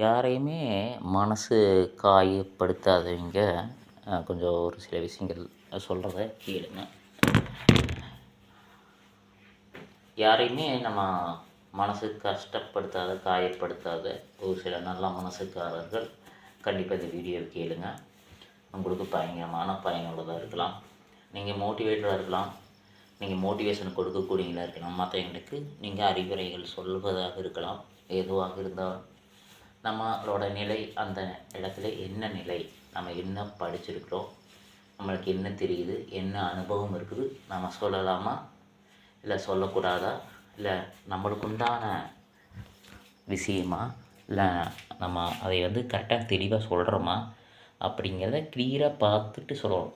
யாரையுமே மனசு காயப்படுத்தாதவங்க கொஞ்சம் ஒரு சில விஷயங்கள் சொல்கிறத கேளுங்க. யாரையுமே நம்ம மனசு கஷ்டப்படுத்தாத காயப்படுத்தாத ஒரு சில நல்ல மனசுக்காரர்கள் கண்டிப்பாக இந்த வீடியோவை கேளுங்க. உங்களுக்கு பயங்கரமான பயனுள்ளதாக இருக்கலாம். நீங்கள் மோட்டிவேட்டராக இருக்கலாம். நீங்கள் மோட்டிவேஷன் கொடுக்கக்கூடியங்களாக இருக்கலாம். மற்றவங்களுக்கு நீங்கள் அறிவுரைகள் சொல்வதாக இருக்கலாம். எதுவாக இருந்தால் நம்மளோட நிலை அந்த இடத்துல என்ன நிலை நம்ம என்ன படிச்சிருக்கிறோம் நம்மளுக்கு என்ன தெரியுது என்ன அனுபவம் இருக்குது நம்ம சொல்லலாமா? இல்லை சொல்லக்கூடாதா? இல்லை நம்மளுக்கு உண்டான விஷயமா? இல்லை நம்ம அதை வந்து கரெக்டாக தெளிவாக சொல்கிறோமா அப்படிங்கிறத கிளியராக பார்த்துட்டு சொல்லணும்.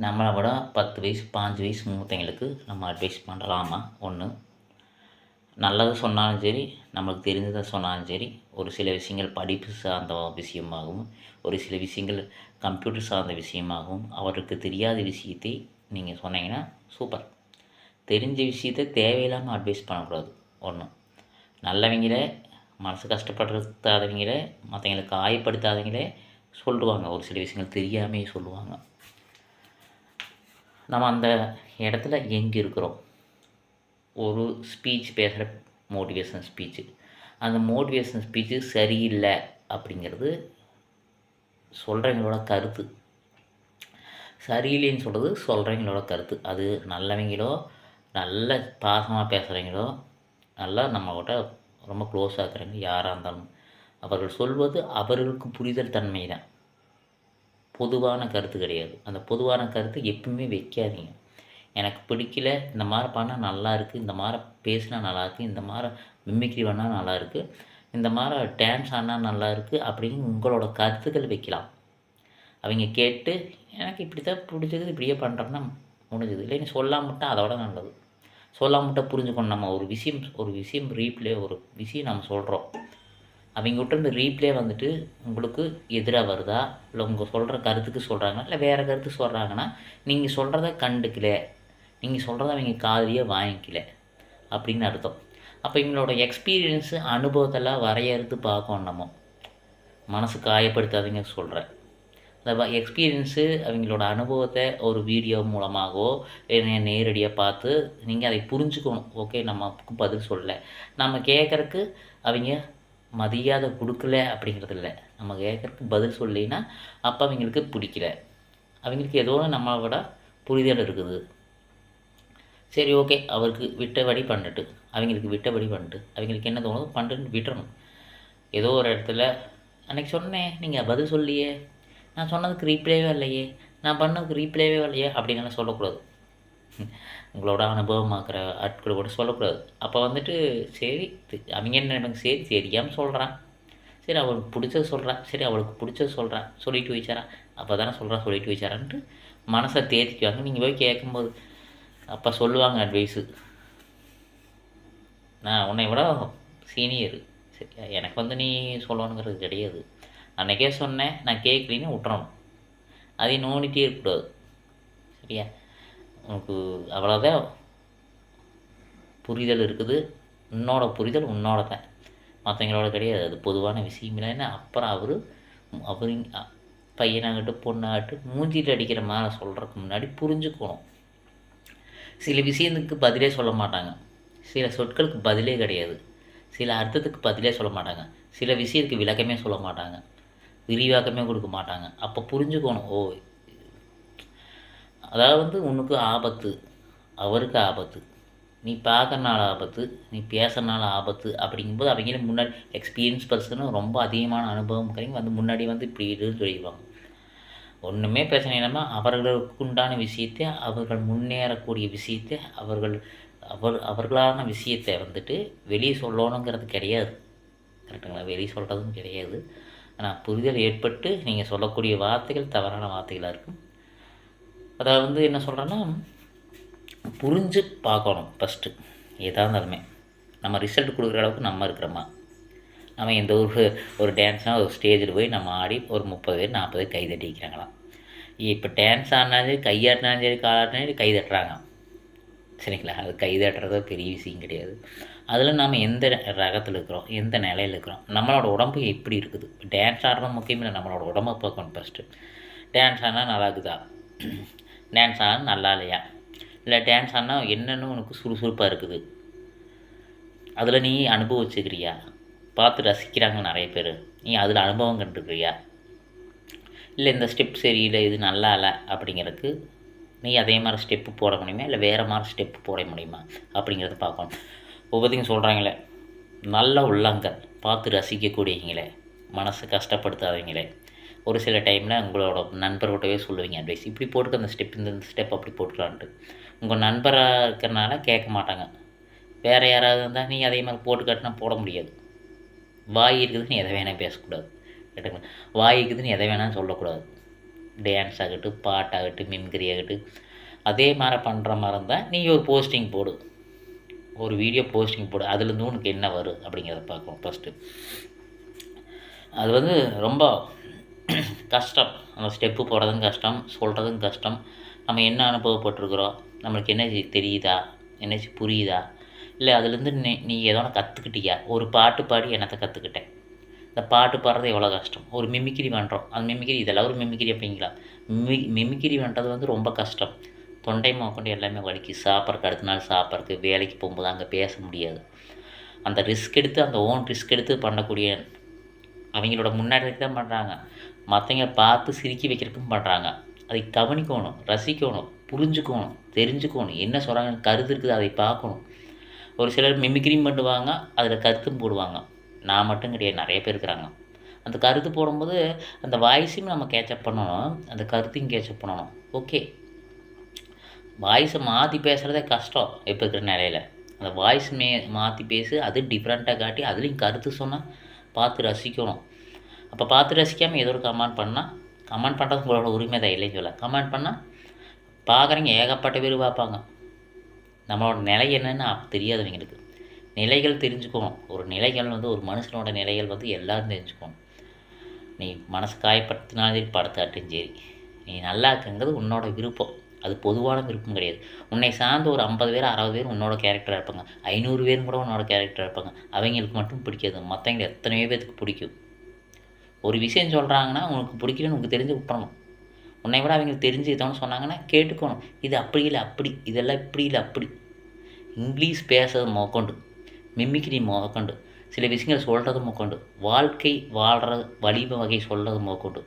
நம்மளை விட பத்து வயசு பாஞ்சு வயசு மூத்தவங்களுக்கு நம்ம அட்வைஸ் பண்ணலாமா? ஒன்று நல்லது சொன்னாலும் சரி நம்மளுக்கு தெரிஞ்சதை சொன்னாலும் சரி ஒரு சில விஷயங்கள் படிப்பு சார்ந்த விஷயமாகவும் ஒரு சில விஷயங்கள் கம்ப்யூட்டர் சார்ந்த விஷயமாகவும் அவருக்கு தெரியாத விஷயத்தை நீங்கள் சொன்னீங்கன்னா சூப்பர் தெரிஞ்ச விஷயத்த தேவையில்லாமல் அட்வைஸ் பண்ணக்கூடாது. ஒன்று நல்லவங்களே மனசு கஷ்டப்படுத்தாதவங்களே மற்றவங்களை காயப்படுத்தாதவங்களே சொல்லுவாங்க. ஒரு சில விஷயங்கள் தெரியாமே சொல்லுவாங்க. நம்ம அந்த இடத்துல எங்கே இருக்கிறோம்? ஒரு ஸ்பீச் பேசுகிற மோட்டிவேஷன் ஸ்பீச்சு அந்த மோட்டிவேஷன் ஸ்பீச்சு சரியில்லை அப்படிங்கிறது சொல்கிறவங்களோட கருத்து. சரியில்லைன்னு சொல்கிறது சொல்கிறவங்களோட கருத்து. அது நல்லவங்களோ நல்ல பாசமாக பேசுகிறவங்களோ நல்லா நம்மகிட்ட ரொம்ப க்ளோஸாக இருக்கிறவங்க யாராக இருந்தாலும் அவர்கள் சொல்வது அவர்களுக்கு புரிதல் தன்மை தான் பொதுவான கருத்து கிடையாது. அந்த பொதுவான கருத்து எப்பவுமே வைக்காதீங்க. எனக்கு பிடிக்கல இந்த மாதிரி பண்ணால் நல்லா இருக்குது இந்த மாதிரி பேசினா நல்லாயிருக்கு இந்த மாதிரி மிமிக்ரி பண்ணால் நல்லா இருக்குது இந்த மாதிரி டான்ஸ் ஆடினா நல்லாயிருக்கு அப்படின்னு உங்களோட கருத்துக்கள் வைக்கலாம். அவங்க கேட்டு எனக்கு இப்படி தான் பிடிச்சது இப்படியே பண்ணுறோன்னா முடிஞ்சது. இல்லைன்னு சொல்லாமட்டால் அதோட நல்லது. சொல்லாமட்டால் புரிஞ்சுக்கணும். நம்ம ஒரு விஷயம் ஒரு விஷயம் ரீப்ளே ஒரு விஷயம் நம்ம சொல்கிறோம் அவங்ககிட்ட இந்த ரீப்ளே வந்துட்டு உங்களுக்கு எதிராக வருதா? இல்லை உங்கள் சொல்கிற கருத்துக்கு சொல்கிறாங்கன்னா இல்லை வேறு கருத்து சொல்கிறாங்கன்னா நீங்கள் சொல்கிறத கண்டுக்கல. நீங்கள் சொல்கிறத அவங்க காதலியே வாங்கிக்கல. அப்படின்னு அர்த்தம். அப்போ இவங்களோட எக்ஸ்பீரியன்ஸு அனுபவத்தெல்லாம் வரையறுத்து பார்க்கணும் நம்ம. மனசு காயப்படுத்தாதீங்க சொல்கிறேன் அந்த எக்ஸ்பீரியன்ஸு அவங்களோட அனுபவத்தை ஒரு வீடியோ மூலமாகவோ நேரடியாக பார்த்து நீங்கள் அதை புரிஞ்சுக்கணும். ஓகே நமக்கு பதில் சொல்லலை. நம்ம கேட்குறக்கு அவங்க மதியாதை கொடுக்கல அப்படிங்கிறது இல்லை. நம்ம கேட்குறக்கு பதில் சொல்லினா அப்போ அவங்களுக்கு பிடிக்கல. அவங்களுக்கு ஏதோ நம்மளை விட புரிதல் இருக்குது. சரி ஓகே அவருக்கு விட்டபடி பண்ணிட்டு அவங்களுக்கு விட்டபடி பண்ணிட்டு அவங்களுக்கு என்ன தோணுதோ பண்ணுன்னு விட்டுறணும். ஏதோ ஒரு இடத்துல அன்றைக்கி சொன்னேன் நீங்கள் பதில் சொல்லியே நான் சொன்னதுக்கு ரீப்ளேவே இல்லையே? நான் பண்ணதுக்கு ரீப்ளேவே இல்லையே? அப்படின்னு சொல்லக்கூடாது. உங்களோட அனுபவமாக்குற ஆட்கள் கூட சொல்லக்கூடாது. அப்போ வந்துட்டு சரி அவங்க என்ன எனக்கு சரி தெரியாமல் சொல்கிறான் சரி அவளுக்கு பிடிச்சது சொல்கிறான் சரி அவளுக்கு பிடிச்சது சொல்கிறான் சொல்லிட்டு வச்சாரான் அப்போ தானே சொல்கிறான் சொல்லிட்டு வச்சாரான்ட்டு மனசை தேர்த்திக்குவாங்க நீங்கள் போய் கேட்கும்போது அப்போ சொல்லுவாங்க அட்வைஸு நான் உன்னை விட சீனியர் சரியா எனக்கு வந்து நீ சொல்லணுங்கிறது கிடையாது. அன்றைக்கே சொன்னேன் நான் கேட்கலின்னு விட்டுறணும். அதையும் நோண்டிகிட்டே இருக்கக்கூடாது. சரியா? உனக்கு அவ்வளோதான் புரிதல் இருக்குது. உன்னோட புரிதல் உன்னோட தான் மற்றவங்களோட கிடையாது. அது பொதுவான விஷயம் இல்லைன்னா அப்புறம் அவர் அவர் பையனாகட்டும் பொண்ணாகட்டும் மூஞ்சியில் அடிக்கிற மாதிரி சொல்கிறதுக்கு முன்னாடி புரிஞ்சுக்கணும். சில விஷயத்துக்கு பதிலே சொல்ல மாட்டாங்க. சில சொற்களுக்கு பதிலே கிடையாது. சில அர்த்தத்துக்கு பதிலே சொல்ல மாட்டாங்க. சில விஷயத்துக்கு விளக்கமே சொல்ல மாட்டாங்க. விரிவாக்கமே கொடுக்க மாட்டாங்க. அப்போ புரிஞ்சுக்கணும். ஓ அதாவது வந்து உனக்கு ஆபத்து. அவருக்கு ஆபத்து. நீ பார்க்கறனால ஆபத்து. நீ பேசுறனால ஆபத்து. அப்படிங்கும்போது அவங்களே முன்னாடி எக்ஸ்பீரியன்ஸ் பர்சனும் ரொம்ப அதிகமான அனுபவம் கிடைக்கும் வந்து முன்னாடி வந்து இப்படி இதுன்னு சொல்லிடுவாங்க. ஒன்றுமே பிரச்சனை இல்லாமல் அவர்களுக்கு உண்டான விஷயத்தை அவர்கள் முன்னேறக்கூடிய விஷயத்தை அவர்கள் அவர் அவர்களான விஷயத்தை வந்துட்டு வெளியே சொல்லணுங்கிறது கிடையாது. கரெக்டுங்களா வெளியே சொல்கிறதும் கிடையாது. ஆனால் புரிதல் ஏற்பட்டு நீங்கள் சொல்லக்கூடிய வார்த்தைகள் தவறான வார்த்தைகளாக இருக்கும். அதாவது வந்து என்ன சொல்கிறேன்னா புரிஞ்சு பார்க்கணும் ஃபஸ்ட்டு எதாக இருந்தாலுமே. நம்ம ரிசல்ட் கொடுக்குற அளவுக்கு நம்ம இருக்கிறோமா? நம்ம எந்த ஒரு ஒரு டான்ஸ்னால் ஒரு ஸ்டேஜில் போய் நம்ம ஆடி ஒரு முப்பது பேர் நாற்பது பேர் கை தட்டிக்கிறாங்களாம் இப்போ டான்ஸ் ஆடினாலும் சரி கையாட்டினாலும் சரி காலாட்டினாலும் சரி கை தட்டுறாங்க சரிங்களா? அது கை தட்டுறது பெரிய விஷயம் கிடையாது. அதில் நாம் எந்த ரகத்தில் இருக்கிறோம் எந்த நிலையில் இருக்கிறோம் நம்மளோட உடம்பு எப்படி இருக்குது? டான்ஸ் ஆடுறது முக்கியம் இல்லை நம்மளோட உடம்பை பார்க்கணும் ஃபஸ்ட்டு டான்ஸ் ஆனால் நல்லா இருக்குதா? டான்ஸ் ஆனால் நல்லா இல்லையா? இல்லை டான்ஸ் ஆனால் என்னென்னு உனக்கு சுறுசுறுப்பாக இருக்குது? அதில் நீ அனுபவிச்சுக்கிறியா? பார்த்து ரசிக்கிறாங்க நிறைய பேர். நீ அதில் அனுபவம் கண்டுக்கிறியா இல்லை இந்த ஸ்டெப் சரியில்லை இது நல்லா இல்லை அப்படிங்கிறதுக்கு நீ அதே மாதிரி ஸ்டெப்பு போட முடியுமா? இல்லை வேறு மாதிரி ஸ்டெப்பு போட முடியுமா? அப்படிங்கிறத பார்க்கணும். ஒவ்வொருத்தையும் சொல்கிறாங்களே நல்ல உள்ளங்கள் பார்த்து ரசிக்கக்கூடியவங்களே மனசு கஷ்டப்படுத்தாதவங்களே. ஒரு சில டைமில் உங்களோட நண்பர்கிட்டவே சொல்லுவீங்க அட்வைஸ் இப்படி போட்டுக்க அந்த ஸ்டெப் இந்த ஸ்டெப் அப்படி போட்டுக்கலான்ட்டு. உங்கள் நண்பராக இருக்கிறனால கேட்க மாட்டாங்க. வேறு யாராவது இருந்தால் நீ அதே மாதிரி போட்டு காட்டினா போட முடியாது. வாய் இருக்குதுன்னு எதை வேணால் பேசக்கூடாது. கேட்டுக்கலாம் வாய் இருக்குதுன்னு எதை வேணாலும் சொல்லக்கூடாது. டான்ஸ் ஆகட்டும் பாட்டாகட்டும் மின்கிரி ஆகட்டும் அதே மாதிரி பண்ணுற மாதிரி இருந்தால் நீ ஒரு போஸ்டிங் போடு. ஒரு வீடியோ போஸ்டிங் போடு. அதுலேருந்து உனக்கு என்ன வரும் அப்படிங்கிறத பார்க்கணும் ஃபஸ்ட்டு அது வந்து ரொம்ப கஷ்டம். அந்த ஸ்டெப்பு போடுறதும் கஷ்டம் சொல்கிறதும் கஷ்டம். நம்ம என்ன அனுபவப்பட்டிருக்கிறோம்? நம்மளுக்கு என்ன தெரியுதா? என்ன புரியுதா? இல்லை அதுலேருந்து நீ நீ ஏதோ ஒன்று கற்றுக்கிட்டியா ஒரு பாட்டு பாடி என்னத்தை கற்றுக்கிட்டேன் இந்த பாட்டு பாடுறது எவ்வளோ கஷ்டம்? ஒரு மிமிக்கிரி பண்ணுறோம் அந்த மிமிக்கிரி இதெல்லாம் ஒரு மிமிக்கிரி அப்படிங்களா? மிமி மிமிக்கிரி பண்ணுறது வந்து ரொம்ப கஷ்டம். தொண்டை மோக்கொண்டு எல்லாமே வலிக்கு. சாப்பிட்றக்கு அடுத்த நாள் சாப்பிட்றக்கு வேலைக்கு போகும்போது அங்கே பேச முடியாது. அந்த ரிஸ்க் எடுத்து அந்த ஓன் ரிஸ்க் எடுத்து பண்ணக்கூடிய அவங்களோட முன்னாடி தான் பண்ணுறாங்க மற்றவங்க பார்த்து சிரிக்கி வைக்கிறதுக்கும் பண்ணுறாங்க அதை கவனிக்கணும் ரசிக்கணும் புரிஞ்சுக்கணும் தெரிஞ்சுக்கணும். என்ன சொல்கிறாங்க கருத்து இருக்குது அதை பார்க்கணும். ஒரு சிலர் மிமிக்ரியும் பண்ணுவாங்க அதில் கருத்தும் போடுவாங்க. நான் மட்டும் கிடையாது நிறைய பேர் இருக்கிறாங்க. அந்த கருத்து போடும்போது அந்த வாய்ஸையும் நம்ம கேட்சப் பண்ணணும் அந்த கருத்தையும் கேட்சப் பண்ணணும். ஓகே வாய்ஸை மாற்றி பேசுகிறதே கஷ்டம் இப்போ இருக்கிற நிலையில். அந்த வாய்ஸ் மே மாற்றி பேசி அது டிஃப்ரெண்ட்டாக காட்டி அதுலேயும் கருத்து சொன்னால் பார்த்து ரசிக்கணும். அப்போ பார்த்து ரசிக்காமல் ஏதோ ஒரு கமெண்ட் பண்ணால் கமெண்ட் பண்ணுறது உங்களோட உரிமை தான் இல்லைன்னு சொல்ல. கமெண்ட் பண்ணால் பார்க்குறவங்க ஏகப்பட்ட பேர் பார்ப்பாங்க. நம்மளோட நிலை என்னென்னு தெரியாதவங்களுக்கு நிலைகள் தெரிஞ்சுக்கணும். ஒரு நிலைகள் வந்து ஒரு மனுஷனோட நிலைகள் வந்து எல்லோரும் தெரிஞ்சுக்கணும். நீ மனசு காயப்படுத்தினாலும் படுத்தாட்டும் சரி. நீ நல்லா இருக்குங்கிறது உன்னோட விருப்பம். அது பொதுவான விருப்பம் கிடையாது. உன்னை சார்ந்த ஒரு ஐம்பது பேர் அறுபது பேர் உன்னோட கேரக்டராக இருப்பாங்க. ஐநூறு பேரும் கூட உன்னோட கேரக்டராக இருப்பாங்க. அவங்களுக்கு மட்டும் பிடிக்காது. மற்றவங்க எத்தனையோ பேருக்கு பிடிக்கும். ஒரு விஷயம் சொல்கிறாங்கன்னா உனக்கு பிடிக்கலன்னு உனக்கு தெரிஞ்சு விட்டுறணும். உன்னை விட அவங்களுக்கு தெரிஞ்சு எதோன்னு சொன்னாங்கன்னா கேட்டுக்கணும். இது அப்படி இல்லை அப்படி. இதெல்லாம் இப்படி இல்லை அப்படி. இங்கிலீஷ் பேசுறது மோக்கொண்டு மிமிக்ரி மோக்கொண்டு சில விஷயங்கள் சொல்கிறது மோக்கொண்டு வாழ்க்கை வாழ்கிற வழிப வகை சொல்கிறது மோக்கொண்டு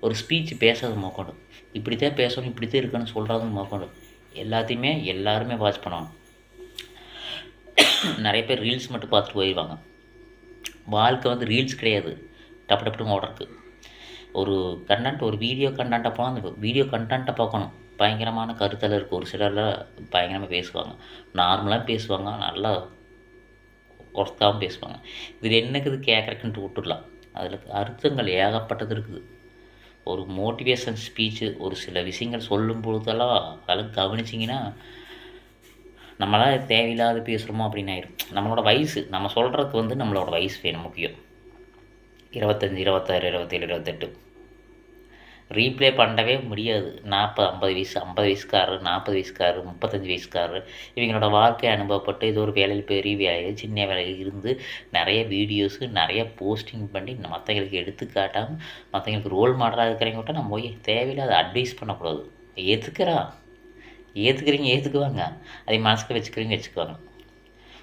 ஒரு ஸ்பீச் பேசுறது மோக்கொண்டு இப்படி தான் பேசணும் இப்படி தான் இருக்கணும்னு சொல்கிறது மோக்கொண்டு எல்லாத்தையுமே எல்லாருமே வாட்ச் பண்ணுவாங்க நிறைய பேர் ரீல்ஸ் மட்டும் பார்த்துட்டு போயிடுவாங்க வாழ்க்கை வந்து ரீல்ஸ் கிடையாது. டப்பு டப்புன்னு ஓடுறதுக்கு. ஒரு கண்டென்ட் ஒரு வீடியோ கண்டென்ட்டை போனால் அந்த வீடியோ கண்டென்ட்டை பார்க்கணும். பயங்கரமான கருத்தில் இருக்குது ஒரு சிலரில் பயங்கரமாக பேசுவாங்க. நார்மலாக பேசுவாங்க. நல்லா ஒர்த்தாகவும் பேசுவாங்க. இதில் என்னக்குது கேட்குறக்குன்ட்டு விட்டுடலாம். அதில் அர்த்தங்கள் ஏகப்பட்டது இருக்குது. ஒரு மோட்டிவேஷன் ஸ்பீச்சு ஒரு சில விஷயங்கள் சொல்லும் பொழுதெல்லாம் அதெல்லாம் கவனிச்சிங்கன்னா நம்மளால் தேவையில்லாத பேசுகிறோமோ அப்படின்னு ஆயிடும் நம்மளோட வயசு நம்ம சொல்கிறதுக்கு வந்து நம்மளோட வயசு வேணும் முக்கியம். இருபத்தஞ்சி இருபத்தாறு இருபத்தேழு இருபத்தெட்டு. ரீப்ளே பண்ணவே முடியாது. நாற்பது ஐம்பது வயசு ஐம்பது வயசுக்காரர் நாற்பது வயசுக்காரர் முப்பத்தஞ்சு வயசுக்காரர் இவங்களோட வாழ்க்கை அனுபவப்பட்டு இது ஒரு வேலையில் பெரிய வேலையில் சின்ன வேலையில் இருந்து நிறைய வீடியோஸு நிறைய போஸ்டிங் பண்ணி மற்றவங்களுக்கு எடுத்துக்காட்டாமல் மற்றவங்களுக்கு ரோல் மாடலாக இருக்கிறவங்க கூட நம்ம போய் தேவையில்லாத அட்வைஸ் பண்ணக்கூடாது. ஏற்றுக்கிறா ஏற்றுக்கிறீங்க ஏற்றுக்குவாங்க அதை மனசுக்கு வச்சுக்கிறீங்க வச்சுக்குவாங்க.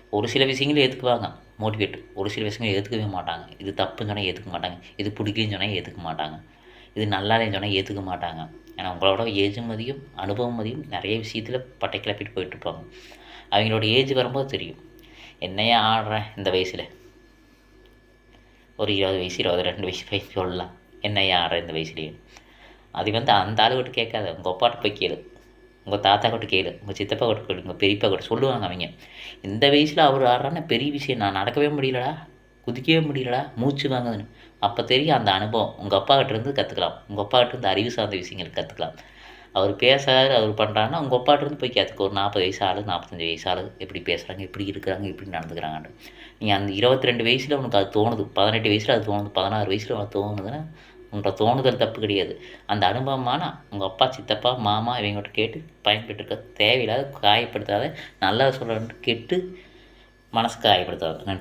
ஒரு சில விஷயங்களும் ஏற்றுக்குவாங்க மோட்டிவேட் ஒரு சில விஷயங்கள் ஏற்றுக்கவே மாட்டாங்க. இது தப்புன்னு சொன்னால் ஏற்றுக்க மாட்டாங்க. இது பிடிக்கலன்னு சொன்னால் ஏற்றுக்க மாட்டாங்க. இது நல்லா இல்லைன்னு சொன்னால் ஏற்றுக்க மாட்டாங்க. ஏன்னா உங்களோட ஏஜ் மதியும் அனுபவம் மதியும் நிறைய விஷயத்தில் பட்டை கிளப்பிட்டு போயிட்டுருப்பாங்க அவங்களோட ஏஜ் வரும்போது தெரியும். என்னையே ஆடுறேன் இந்த வயசில்? ஒரு இருபது வயசு இருபது ரெண்டு வயசு வயசு சொல்லலாம். என்னையே ஆடுறேன் இந்த வயசுலேயும் அது வந்து அந்த ஆளுகிட்ட கேட்காத. உங்கள் அப்பாட்ட போய் கேளு. உங்கள் தாத்தா கிட்ட கேளு உங்கள் சித்தப்பா கிட்ட கேளு உங்கள் பெரியப்பா கிட்ட சொல்லுவாங்க அவங்க. இந்த வயசில் அவர் ஆடுறான்னு பெரிய விஷயம் நான் நடக்கவே முடியலடா குதிக்கவே முடியலடா மூச்சு வாங்குதுன்னு. அப்போ தெரியும் அந்த அனுபவம். உங்கள் அப்பா கிட்டேருந்து கற்றுக்கலாம் உங்கள் அப்பா கிட்டேருந்து அறிவு சார்ந்த விஷயங்கள் கற்றுக்கலாம் அவர் பேசுகிறாரு அவர் பண்ணுறாங்கன்னா உங்கள் அப்பாட்டிருந்து போய் கேத்துக்க. ஒரு நாற்பது வயசு ஆளு நாற்பத்தஞ்சு வயசு ஆளு எப்படி பேசுகிறாங்க எப்படி இருக்கிறாங்க எப்படி நடந்துக்கிறாங்கன்னு நீ அந்த இருபத்தி ரெண்டு வயசில் உனக்கு அது தோணுது. பதினெட்டு வயசில் அது தோணுது. பதினாறு வயசில் உனக்கு தோணுதுன்னா உன்ற தோணுதல் தப்பு கிடையாது. அந்த அனுபவமான உங்கள் அப்பா சித்தப்பா மாமா இவங்கள்ட்ட கேட்டு பயன்பெற்றுக்க தேவையில்லாத காயப்படுத்தாத நல்லா சொல்கிறேன் கெட்டு மனசு காயப்படுத்தாது நன்றி.